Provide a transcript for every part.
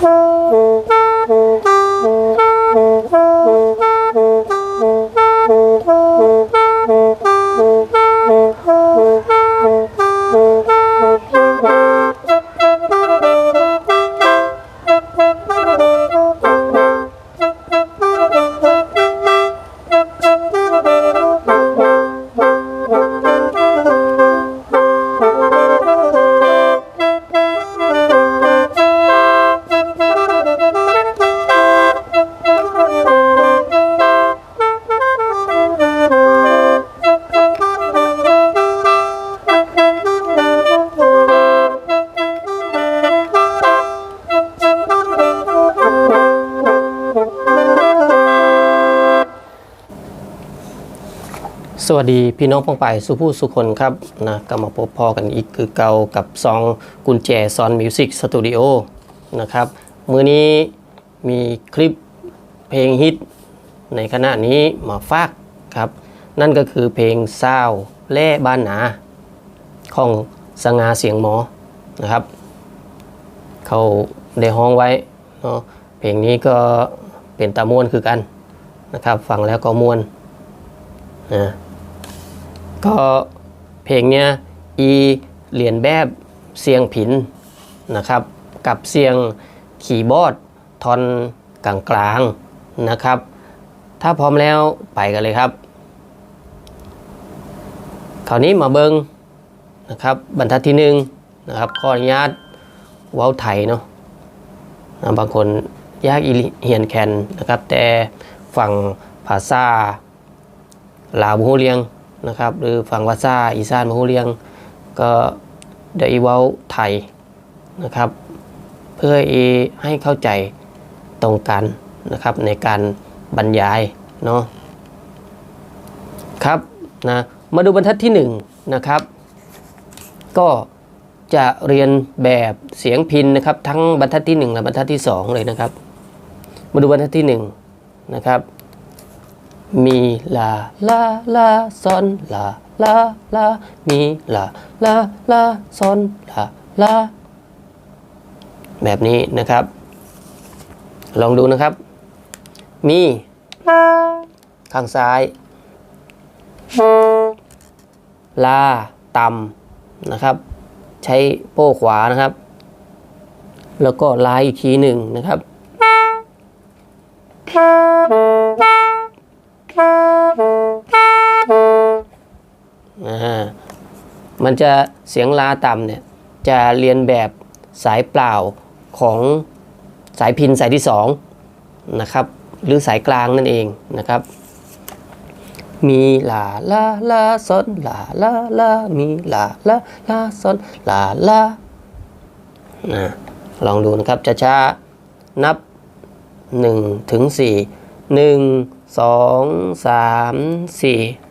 Música สวัสดีพี่น้องป้องไปสุผู้สุคนครับนะก็มาพบพอกันอีกคือเก่ากับซองกุญแจซอนมิวสิกสตูดิโอนะครับมือนี้มีคลิปเพลงฮิตในขณะนี้มาฝากครับ นั่นก็คือเพลงซาแล่บ้านหนา ของสงาเสียงหมอนะครับ เขาได้ห้องไว้เนาะเพลงนี้ก็เป็นตามวนคือกันนะครับ ฟังแล้วก็มวนนะ ก็เพลงเนี้ยอีเรียนแบบเสียงผินนะครับ กับเสียงคีย์บอดทอนกลางกลางๆนะครับ ถ้าพร้อมแล้วไปกันเลยครับคราวนี้มาเบิงนะครับบรรทัดที่หนึ่งนะครับขออนุญาตว้าวไทยเนาะนะบางคนยากอีเฮียนแคนนะครับ แต่ฝั่งภาษาลาวบฮูเรียง นะครับหรือฝั่งภาษาอีสานบฮูเรียง ก็ได้เว้าไทยนะครับ เพื่อให้เข้าใจตรงกันนะครับในการบรรยายเนาะครับนะมาดูบรรทัดที่1นะครับก็จะเรียนแบบเสียงพินนะครับ ทั้งบรรทัดที่ 1 และบรรทัดที่ 2 เลยนะครับ มาดูบรรทัดที่1นะครับ มีลาลาลาซอนลาลาลามีลาลาลาซอนลาลาแบบนี้นะครับ ลองดูนะครับ มีข้างซ้าย ลาต่ำนะครับ ใช้โป้ขวานะครับ แล้วก็ลาอีกทีหนึ่งนะครับ มันจะเสียงลาต่ำเนี่ยจะเรียนแบบสายเปล่าของสายพินสายที่สองนะครับหรือสายกลางนั่นเองนะครับ มีลาลาลาซอนลาลาลามีลาลาลาซอนลาลานะลองดูนะครับช้าๆนับ1ถึง4 1 2 3 4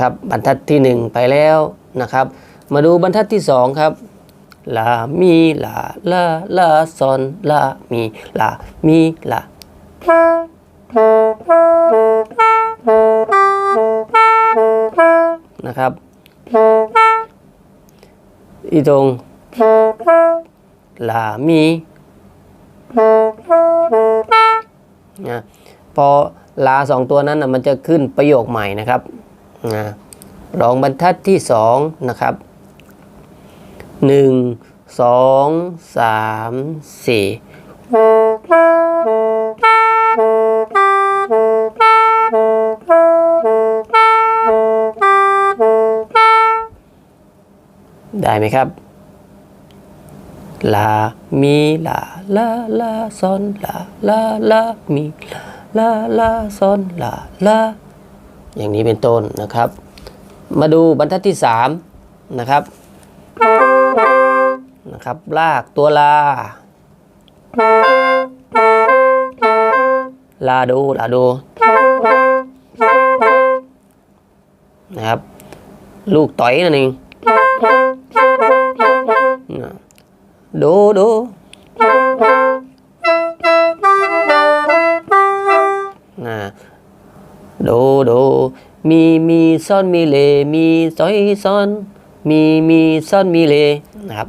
ครับบรรทัดที่ 1 ไปแล้วนะครับ มาดูบรรทัดที่ 2 ครับลามีลาลาลาซอนลามีลามีลานะครับอีตรงลามีนะพอลาสองตัวนั้นนะมันจะขึ้นประโยคใหม่นะครับ นะลองบรรทัดที่สองนะครับหนึ่งสองสามสี่ได้ไหมครับ ลา มี ลา ลา ลาซอน ลา ลา ลา มี ลา ลาซอน ลา ลา อย่างนี้เป็นต้นนะครับ มาดูบรรทัดที่3นะครับนะครับ ลากตัวลา ลาดูลาดูนะครับ ลูกต่อยนั่นเองดูดู โดโด มีมีซ่อนมีเล มีซอยซ่อน มีมีซ่อนมีเลนะครับ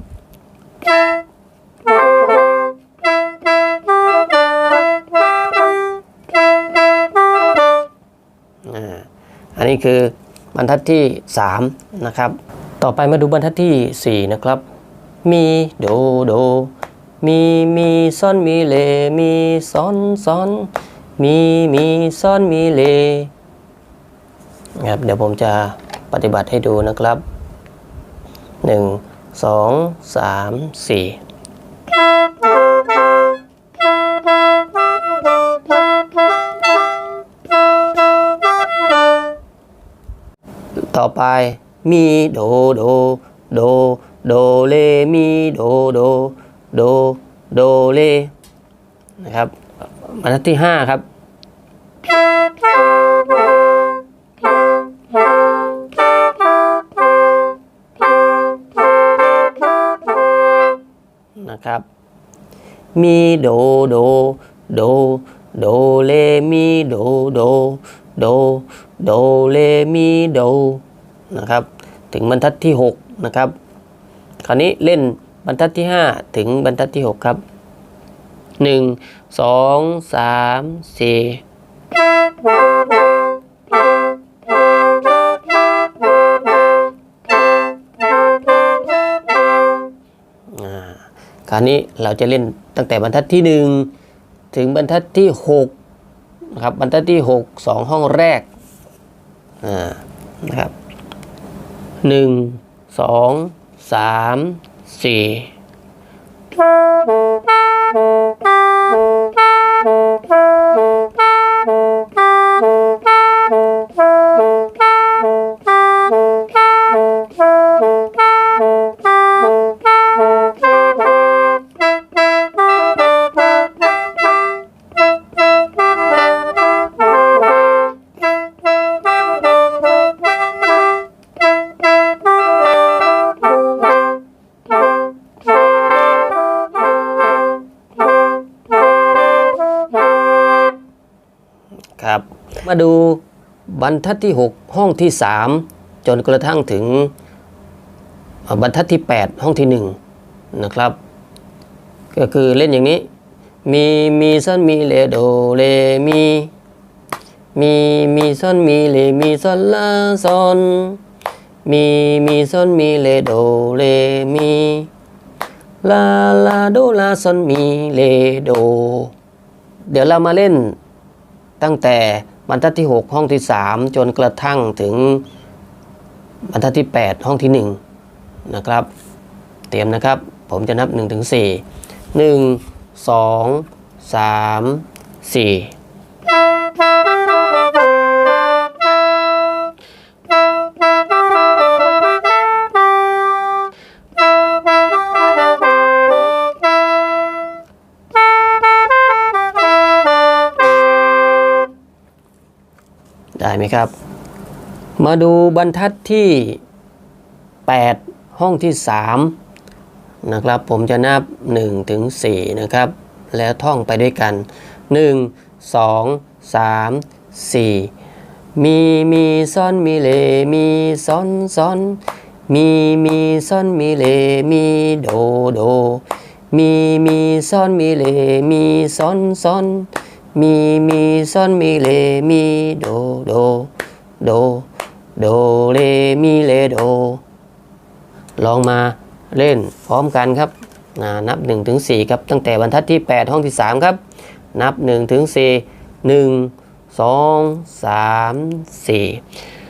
อันนี้คือบรรทัดที่3นะครับ ต่อไปมาดูบรรทัดที่ 4 นะครับ มีโดโด มีมีซ่อนมีเล มีซ้อนซ้อน มีมีซ่อนมีเลนะครับเดี๋ยวผมจะปฏิบัติให้ดูนะครับ 1 2 3 4ต่อไปมีโดโดโดโดเลมีโดโดโดโดเลนะครับ บรรทัดที่ 5 ครับ นะครับ มีโดโดโดโดเลมีโดโดโดโดเลมีโดนะครับ ถึงบรรทัดที่ 6 นะครับ คราวนี้เล่นบรรทัดที่ 5 ถึงบรรทัดที่ 6 ครับ 1 2 3 4อ่าคราวนี้เราจะเล่นตั้งแต่บรรทัดที่ 1 ถึงบรรทัดที่6นะครับบรรทัดที่ 6 2 ห้องแรกอ่านะครับ 1 2 3 4 มาดูบรรทัดที่ 6 ห้องที่ 3 จนกระทั่งถึงบรรทัดที่ 8 ห้องที่ 1 นะครับ ก็คือเล่นอย่างนี้ มีมีซอนมีเลโดเลมีมีมีซอนมีเลมีซอนลาซอนมีมีซอนมีเลโดเลมีลาลาโดลาซอนมีเลโด เดี๋ยวเรามาเล่นตั้งแต่ บรรทัดที่ 6 ห้องที่ 3 จนกระทั่งถึงบรรทัดที่ 8 ห้องที่ 1 นะครับ เตรียมนะครับผมจะนับ1ถึง4 1 2 3 4 ไหมครับ มาดูบรรทัดที่ 8 ห้องที่3นะครับผมจะนับ1ถึง4นะครับ แล้วท่องไปด้วยกัน 1 2 3 4 มีมีซ่อนมีเลมีซ่อนซ่อนมีมีซ่อนมีเลมีโดโด มีมีซ่อนมีเลมีซ่อนซ่อน มีมีซ่อนมีเลมีโดโดโดโดเลมีเลโด ลองมาเล่นพร้อมกันครับน,นับ1ถึง4ครับตั้งแต่บรรทัดที่ 8 ห้องที่ 3 ครับ นับ1ถึง4 1 2 3 4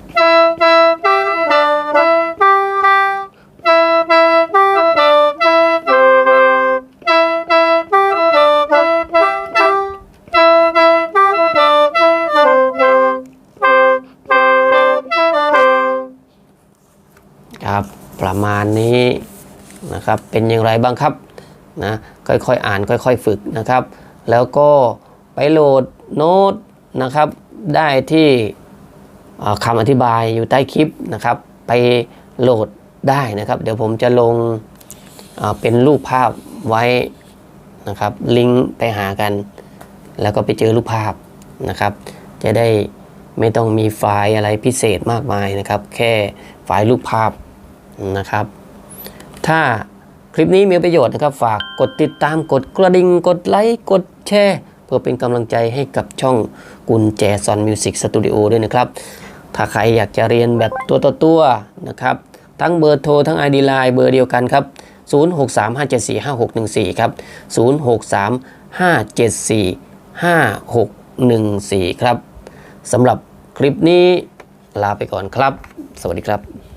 ประมาณนี้นะครับ เป็นอย่างไรบ้างครับนะค่อยๆอ่านค่อย ๆ ฝึกนะครับ แล้วก็ไปโหลดโน้ตนะครับ ได้ที่คำอธิบายอยู่ใต้คลิปนะครับ ไปโหลดได้นะครับ เดี๋ยวผมจะลงเป็นรูปภาพไว้นะครับ ลิงก์ไปหากัน แล้วก็ไปเจอรูปภาพนะครับ จะได้ไม่ต้องมีไฟล์อะไรพิเศษมากมายนะครับ แค่ไฟล์รูปภาพ นะครับ ถ้าคลิปนี้มีประโยชน์นะครับ ฝากกดติดตามกดกระดิ่งกดไลค์กดแชร์เพื่อเป็นกำลังใจให้กับช่องกุญแจซอนมิวสิกสตูดิโอด้วยนะครับ ถ้าใครอยากจะเรียนแบบตัวต่อตัวนะครับ ทั้งเบอร์โทรทั้ง ID Line เบอร์เดียวกันครับ 0635745614 ครับ 0635745614 ครับสำหรับคลิปนี้ลาไปก่อนครับ สวัสดีครับ